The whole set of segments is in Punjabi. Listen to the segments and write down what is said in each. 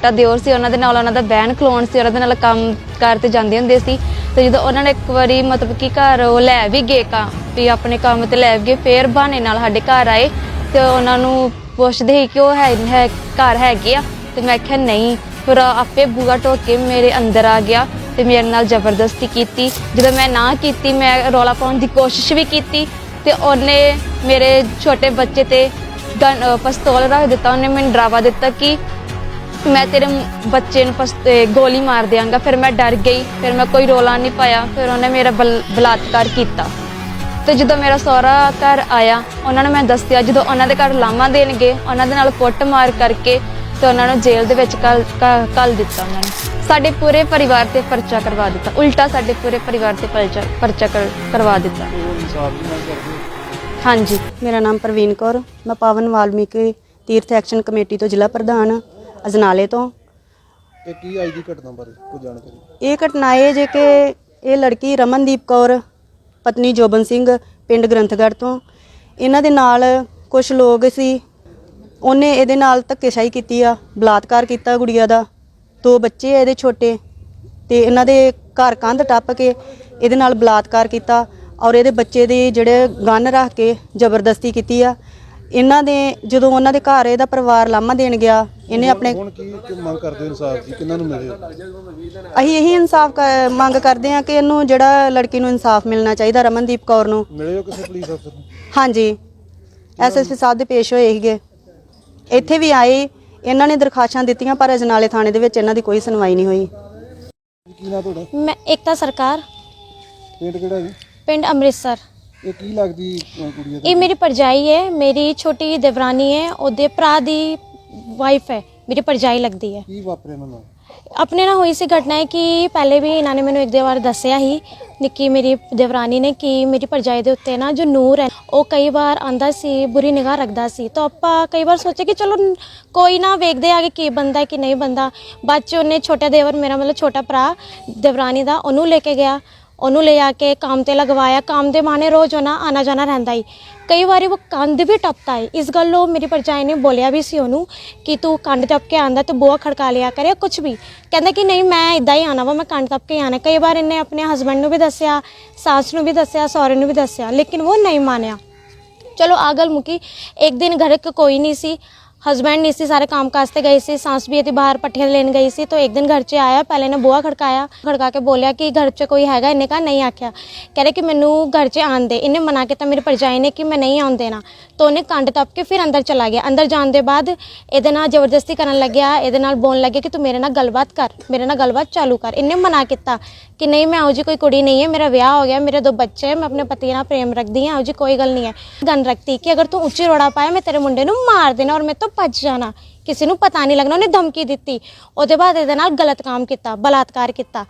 ਛੋਟਾ ਦਿਓਰ ਸੀ, ਉਹਨਾਂ ਦੇ ਨਾਲ ਉਹਨਾਂ ਦਾ ਬਹਿਣ ਖਲੋਣ ਸੀ, ਉਹਨਾਂ ਦੇ ਨਾਲ ਕੰਮ ਕਾਰ ਤੇ ਜਾਂਦੇ ਹੁੰਦੇ ਸੀ। ਤੇ ਜਦੋਂ ਉਹਨਾਂ ਨੇ ਇੱਕ ਵਾਰੀ ਮਤਲਬ ਕਿ ਘਰ ਉਹ ਲੈ ਵੀ ਗਏ ਕਾ, ਵੀ ਆਪਣੇ ਕੰਮ ਤੇ ਲੈ ਗਏ, ਫੇਰ ਬਹਾਨੇ ਨਾਲ ਸਾਡੇ ਘਰ ਆਏ ਤੇ ਉਹਨਾਂ ਨੂੰ ਪੁੱਛਦੇ ਸੀ ਕਿ ਉਹ ਹੈ ਹੈ, ਘਰ ਹੈਗੇ ਆ। ਤੇ ਮੈਂ ਕਿਹਾ, ਨਹੀਂ, ਫਿਰ ਆਪੇ ਬੂਆ ਢੋਕ ਕੇ ਮੇਰੇ ਅੰਦਰ ਆ ਗਿਆ ਤੇ ਮੇਰੇ ਨਾਲ ਜ਼ਬਰਦਸਤੀ ਕੀਤੀ। ਜਦੋਂ ਮੈਂ ਨਾ ਕੀਤੀ, ਮੈਂ ਰੌਲਾ ਪਾਉਣ ਦੀ ਕੋਸ਼ਿਸ਼ ਵੀ ਕੀਤੀ ਤੇ ਉਹਨੇ ਮੇਰੇ ਛੋਟੇ ਬੱਚੇ ਤੇ ਗਨ ਪਿਸਤੌਲ ਰੱਖ ਦਿੱਤਾ, ਉਹਨੇ ਮੈਨੂੰ ਡਰਾਵਾ ਦਿੱਤਾ ਕਿ ਮੈਂ ਤੇਰੇ ਬੱਚੇ ਨੂੰ ਪਸ- ਤੇ ਗੋਲੀ ਮਾਰ ਦਿਆਂਗਾ। ਫਿਰ ਮੈਂ ਡਰ ਗਈ। ਫਿਰ ਮੈਂ ਕੋਈ ਰੋਲਾ ਨਹੀਂ ਪਾਇਆ। ਫਿਰ ਉਹਨੇ ਮੇਰਾ ਬਲ- ਬਲਾਤਕਾਰ ਕੀਤਾ। ਤੇ ਜਦੋਂ ਮੇਰਾ ਸਹੁਰਾ ਘਰ ਆਇਆ ਉਹਨਾਂ ਨੂੰ ਮੈਂ ਦੱਸਿਆ ਜਦੋਂ ਉਹਨਾਂ ਦੇ ਘਰ ਲਾਮਾ ਦੇਣਗੇ ਉਹਨਾਂ ਦੇ ਨਾਲ ਕੁੱਟ ਕਰਕੇ ਤੇ ਉਹਨਾਂ ਨੂੰ ਜੇਲ੍ਹ ਦੇ ਵਿੱਚ ਕੱਲ ਕੱਲ ਦਿੱਤਾ ਉਹਨਾਂ ਨੇ। ਸਾਡੇ ਪੂਰੇ ਪਰਿਵਾਰ ਤੇ ਪਰਚਾ ਕਰਵਾ ਦਿੱਤਾ। ਉਲਟਾ ਸਾਡੇ ਪੂਰੇ ਪਰਿਵਾਰ ਤੇ ਪਰਚਾ ਪਰਚਾ ਕਰ- ਕਰਵਾ ਦਿੱਤਾ। ਹਾਂਜੀ। ਮੇਰਾ ਨਾਮ ਪ੍ਰਵੀਨ ਕੌਰ। ਮੈਂ ਪਾਵਨ ਵਾਲਮੀਕੀ ਤੀਰਥ ਐਕਸ਼ਨ ਕਮੇਟੀ ਤੋਂ ਜ਼ਿਲ੍ਹਾ ਪ੍ਰਧਾਨ। ਹਾਂ, ਅਜਨਾਲੇ ਤੋਂ। ਤੇ ਕੀ ਅੱਜ ਦੀ ਘਟਨਾ ਬਾਰੇ ਕੋਈ ਜਾਣਕਾਰੀ? ਇਹ ਘਟਨਾ ਇਹ ਜੇ ਕਿ ਇਹ ਲੜਕੀ ਰਮਨਦੀਪ ਕੌਰ ਪਤਨੀ ਜੋਬਨ ਸਿੰਘ ਪਿੰਡ ਗ੍ਰੰਥਗੜ੍ਹ ਤੋਂ। ਇਹਨਾਂ ਦੇ ਨਾਲ ਕੁਝ ਲੋਕ ਸੀ। ਉਹਨੇ ਇਹਦੇ ਨਾਲ ਧੱਕੇਸ਼ਾਹੀ ਕੀਤੀ ਆ ਬਲਾਤਕਾਰ ਕੀਤਾ ਗੁੜੀਆ ਦਾ। ਦੋ ਬੱਚੇ ਆ ਇਹਦੇ ਛੋਟੇ ਤੇ ਇਹਨਾਂ ਦੇ ਘਰ ਕੰਧ ਟੱਪ ਕੇ ਇਹਦੇ ਨਾਲ ਬਲਾਤਕਾਰ ਕੀਤਾ ਔਰ ਇਹਦੇ ਬੱਚੇ ਦੇ ਜਿਹੜੇ ਗਨ ਰੱਖ ਕੇ ਜ਼ਬਰਦਸਤੀ ਕੀਤੀ ਆ। ਇਹਨਾਂ ਦੇ ਜਦੋਂ ਉਹਨਾਂ ਦੇ ਘਰ ਇਹਦਾ ਪਰਿਵਾਰ ਲਾਮਾ ਦੇਣ ਗਿਆ ਇਹਨੇ ਆਪਣੇ ਹੁਣ ਕੀ ਕੀ ਮੰਗ ਕਰਦੇ ਹੋ ਇਨਸਾਫ ਦੀ? ਕਿੰਨਾਂ ਨੂੰ ਮਿਲੇ? ਅਸੀਂ ਇਹੀ ਇਨਸਾਫ ਮੰਗ ਕਰਦੇ ਹਾਂ ਕਿ ਇਹਨੂੰ ਜਿਹੜਾ ਲੜਕੀ ਨੂੰ ਇਨਸਾਫ ਮਿਲਣਾ ਚਾਹੀਦਾ ਰਮਨਦੀਪ ਕੌਰ ਨੂੰ। ਮਿਲੇ ਹੋ ਕਿਸੇ ਪੁਲਿਸ ਅਫਸਰ ਨੂੰ? ਹਾਂਜੀ। ਐਸਐਸਪੀ ਸਾਹਿਬ ਦੇ ਪੇਸ਼ ਹੋਏ ਸੀਗੇ। ਇੱਥੇ ਵੀ ਆਏ ਇਹਨਾਂ ਨੇ ਦਰਖਾਸਤਾਂ ਦਿੱਤੀਆਂ ਪਰ ਅਜਨਾਲੇ ਥਾਣੇ ਦੇ ਵਿੱਚ ਇਹਨਾਂ ਦੀ ਕੋਈ ਸੁਣਵਾਈ ਨਹੀਂ ਹੋਈ। ਕੀ ਨਾਂ ਤੁਹਾਡਾ? ਮੈਂ ਏਕਤਾ ਸਰਕਾਰ। ਪਿੰਡ ਕਿਹੜਾ ਜੀ? ਪਿੰਡ ਅੰਮ੍ਰਿਤਸਰ। ਇਹ ਕੀ ਲੱਗਦੀ ਅਹ, ਕੁੜੀ ਇਹ ਮੇਰੀ ਪਰਜਾਈ ਹੈ ਮੇਰੀ ਛੋਟੀ ਦੇਵਰਾਨੀ ਹੈ ਉਹਦੇ ਭਰਾ ਦੀ ਵਾਈਫ ਹੈ ਮੇਰੀ ਪਰਜਾਈ ਲੱਗਦੀ ਹੈ। ਕੀ ਵਾਪਰਿਆ ਨਾਲ? ਆਪਣੇ ਨਾਲ ਹੋਈ ਸੀ ਘਟਨਾ ਹੈ ਕਿ ਪਹਿਲੇ ਵੀ ਇਹਨਾਂ ਨੇ ਮੈਨੂੰ ਇੱਕ ਦੋ ਵਾਰ ਦੱਸਿਆ ਹੀ ਨਿੱਕੀ ਮੇਰੀ ਦੇਵਰਾਨੀ ਨੇ ਕਿ ਮੇਰੀ ਪਰਜਾਈ ਦੇ ਉੱਤੇ ਨਾ ਜੋ ਨੂਰ ਹੈ ਉਹ ਕਈ ਵਾਰ ਆਂਦਾ ਸੀ ਬੁਰੀ ਨਿਗਾਹ ਰੱਖਦਾ ਸੀ। ਤਾਂ ਆਪਾਂ ਕਈ ਵਾਰ ਸੋਚਿਆ ਕਿ ਚਲੋ ਨ- ਕੋਈ ਨਾ ਵੇਖਦੇ ਆਗੇ ਕੀ ਬੰਦਾ ਹੈ ਕਿ ਨਹੀਂ ਬੰਦਾ। ਬਾਅਦ ਚ ਉਹਨੇ ਛੋਟਾ ਦੇਵਰ ਮੇਰਾ ਮਤਲਬ ਛੋਟਾ ਭਰਾ ਦੇਵਰਾਨੀ ਦਾ ਉਹਨੂੰ ਲੈ ਕੇ ਗਿਆ। ਉਹਨੂੰ ਲੈ ਆ ਕੇ ਕੰਮ ਤੇ ਲਗਵਾਇਆ, ਕੰਮ ਦੇ ਮਾਨੇ ਰੋਜ਼ ਉਹਨਾਂ ਆਣਾ ਜਾਣਾ ਰਹਿੰਦਾ ਹੀ ਕਈ ਵਾਰੀ ਉਹ ਕੰਧ ਵੀ ਟੱਪਦਾ ਹੈ ਇਸ ਗੱਲ ਗੱਲੋਂ ਮੇਰੀ ਪਰਜਾਈ ਨੇ ਬੋਲਿਆ ਵੀ ਸੀ ਉਹਨੂੰ ਕਿ ਤੂੰ ਕੰਧ ਟੱਪ ਕੇ ਆਂਦਾ ਤੇ ਬੂਹਾ ਖੜਕਾ ਲਿਆ ਕਰੇ ਕੁਝ ਵੀ। ਕਹਿੰਦਾ ਕਿ ਨਹੀਂ, ਮੈਂ ਇਦਾਂ ਹੀ ਆਣਾ ਵਾ, ਮੈਂ ਕੰਧ ਟੱਪ ਕੇ ਆਣਾ। ਕਈ ਵਾਰ ਇਹਨੇ ਆਪਣੇ ਹਸਬੰਡ ਨੂੰ ਵੀ ਦੱਸਿਆ, ਸਾਸ ਨੂੰ ਵੀ ਦੱਸਿਆ, ਸਹੁਰੇ ਨੂੰ ਵੀ ਦੱਸਿਆ, ਲੇਕਿਨ ਉਹ ਨਹੀਂ ਮਾਨਿਆ। ਚਲੋ ਆ ਗੱਲ ਮੁਕੀ। ਇੱਕ ਦਿਨ ਘਰ ਕ ਕੋਈ ਨਹੀਂ ਸੀ। ਹਸਬੈਂਡ ਨਹੀਂ ਸੀ, ਸਾਰੇ ਕੰਮ ਕਾਜ ਤੇ ਗਏ ਸੀ, ਸਾਸ ਵੀ ਇਹਦੀ ਬਾਹਰ ਪੱਠੀਆਂ ਲੈਣ ਗਈ ਸੀ, ਤਾਂ ਇੱਕ ਦਿਨ ਘਰ 'ਚ ਆਇਆ, ਪਹਿਲੇ ਨੇ ਬੂਹਾ ਖੜਕਾਇਆ, ਖੜਕਾ ਕੇ ਬੋਲਿਆ ਕਿ ਘਰ 'ਚ ਕੋਈ ਹੈਗਾ, ਇਹਨੇ ਕਹਾ ਨਹੀਂ ਆਖਿਆ। ਕਹਿ ਰਿਹਾ ਕਿ ਮੈਨੂੰ ਘਰ 'ਚ ਆਣ ਦੇ। ਇਹਨੇ ਮਨਾ ਕੀਤਾ, ਮੇਰੀ ਭਰਜਾਈ ਨੇ ਕਿ ਮੈਂ ਨਹੀਂ ਆਉਣ ਦੇਣਾ। ਤਾਂ ਉਹਨੇ ਕੰਡ ਤੱਪ ਕੇ ਫਿਰ ਅੰਦਰ ਚਲਾ ਗਿਆ। ਅੰਦਰ ਜਾਣ ਦੇ ਬਾਅਦ ਇਹਦੇ ਨਾਲ ਜ਼ਬਰਦਸਤੀ ਕਰਨ ਲੱਗਿਆ, ਇਹਦੇ ਨਾਲ ਬੋਲਣ ਲੱਗਿਆ ਕਿ ਤੂੰ ਮੇਰੇ ਨਾਲ ਗੱਲਬਾਤ ਕਰ, ਮੇਰੇ ਨਾਲ ਗੱਲਬਾਤ ਚਾਲੂ ਕਰ। ਇਹਨੇ ਮਨਾ ਕੀਤਾ ਕਿ ਨਹੀਂ, ਮੈਂ ਉਹ ਜੀ ਕੋਈ ਕੁੜੀ ਨਹੀਂ ਹੈ, ਮੇਰਾ ਵਿਆਹ ਹੋ ਗਿਆ, ਮੇਰੇ ਦੋ ਬੱਚੇ ਹੈ ਮੈਂ ਆਪਣੇ ਪਤੀ ਨਾਲ ਪ੍ਰੇਮ ਰੱਖਦੀ ਹਾਂ ਉਹ ਜੀ ਕੋਈ ਗੱਲ ਨਹੀਂ ਹੈ। ਗਨ ਰੱਖਤੀ ਕਿ ਅਗਰ ਤੂੰ ਉੱਚੀ ਰੋੜਾ ਪਾਇਆ, ਮੈਂ ਤੇਰੇ ਮੁੰਡੇ ਨੂੰ ਮਾਰ ਦੇਣਾ ਔਰ ਮੈਂ ਤੋਂ ਭੱਜ ਜਾਣਾ। ਕਿਸੇ ਨੂੰ ਪਤਾ ਨਹੀਂ ਲੱਗਣਾ, ਉਹਨੇ ਧਮਕੀ ਦਿੱਤੀ। ਉਹਦੇ ਬਾਅਦ ਇਹਦੇ ਨਾਲ ਗਲਤ ਕੰਮ ਕੀਤਾ, ਬਲਾਤਕਾਰ ਕੀਤਾ।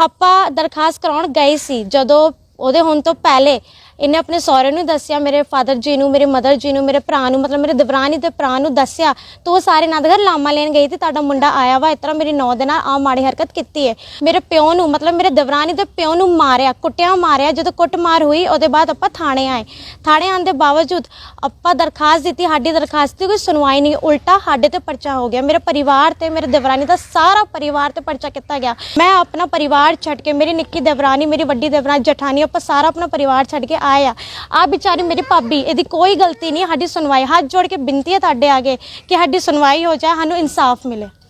ਆਪਾਂ ਦਰਖਾਸਤ ਕਰਾਉਣ ਗਏ ਸੀ, ਜਦੋਂ ਉਹਦੇ ਹੋਣ ਤੋਂ ਪਹਿਲੇ ਇਹਨੇ ਆਪਣੇ ਸਹੁਰੇ ਨੂੰ ਦੱਸਿਆ, ਮੇਰੇ ਫਾਦਰ ਜੀ ਨੂੰ, ਮੇਰੇ ਮਦਰ ਜੀ ਨੂੰ, ਮੇਰੇ ਭਰਾ ਨੂੰ, ਮਤਲਬ ਮੇਰੇ ਦਵਰਾਨੀ ਤੇ ਭਰਾ ਨੂੰ ਦੱਸਿਆ। ਤਾਂ ਉਹ ਸਾਰੇ ਨਾਲ ਘਰ ਲਾਮਾ ਲੈਣ ਗਈ ਤੇ ਤੁਹਾਡਾ ਮੁੰਡਾ ਆਇਆ ਵਾ, ਇਸ ਮੇਰੀ ਨੌ ਦੇ ਨਾਲ ਆ ਮਾੜੀ ਹਰਕਤ ਕੀਤੀ ਹੈ ਮੇਰੇ ਪਿਓ ਨੂੰ, ਮਤਲਬ ਮੇਰੇ ਦਵਰਾਨੀ ਦੇ ਪਿਓ ਨੂੰ ਮਾਰਿਆ, ਕੁੱਟਿਆ, ਮਾਰਿਆ, ਜਦੋਂ ਕੁੱਟਮਾਰ ਹੋਈ, ਉਹਦੇ ਬਾਅਦ ਆਪਾਂ ਥਾਣੇ ਆਏ। ਥਾਣੇ ਆਉਣ ਦੇ ਬਾਵਜੂਦ ਆਪਾਂ ਦਰਖਾਸਤ ਦਿੱਤੀ, ਸਾਡੀ ਦਰਖਾਸਤ ਦੀ ਕੋਈ ਸੁਣਵਾਈ ਨਹੀਂ, ਉਲਟਾ ਸਾਡੇ ਤੇ ਪਰਚਾ ਹੋ ਗਿਆ। ਮੇਰੇ ਪਰਿਵਾਰ ਤੇ, ਮੇਰੇ ਦਵਰਾਨੀ ਦਾ ਸਾਰਾ ਪਰਿਵਾਰ ਤੇ ਪਰਚਾ ਕੀਤਾ ਗਿਆ। ਮੈਂ ਆਪਣਾ ਪਰਿਵਾਰ ਛੱਡ ਕੇ, ਮੇਰੀ ਨਿੱਕੀ ਦਵਰਾਨੀ, ਮੇਰੀ ਵੱਡੀ ਦਵਰਾਨੀ, ਜਠਾਨੀ, ਆਪਾਂ ਸਾਰਾ ਆਪਣਾ ਪਰਿਵਾਰ ਛੱਡ ਕੇ ਆਏ ਆ। ਵਿਚਾਰੀ ਮੇਰੀ ਭਾਬੀ, ਇਹਦੀ ਕੋਈ ਗਲਤੀ ਨਹੀਂ, ਸਾਡੀ ਸੁਣਵਾਈ ਹੱਥ ਜੋੜ ਕੇ ਬੇਨਤੀ ਹੈ ਤੁਹਾਡੇ ਆਗੇ ਕਿ ਸਾਡੀ ਸੁਣਵਾਈ ਹੋ ਜਾਏ, ਸਾਨੂੰ ਇਨਸਾਫ ਮਿਲੇ।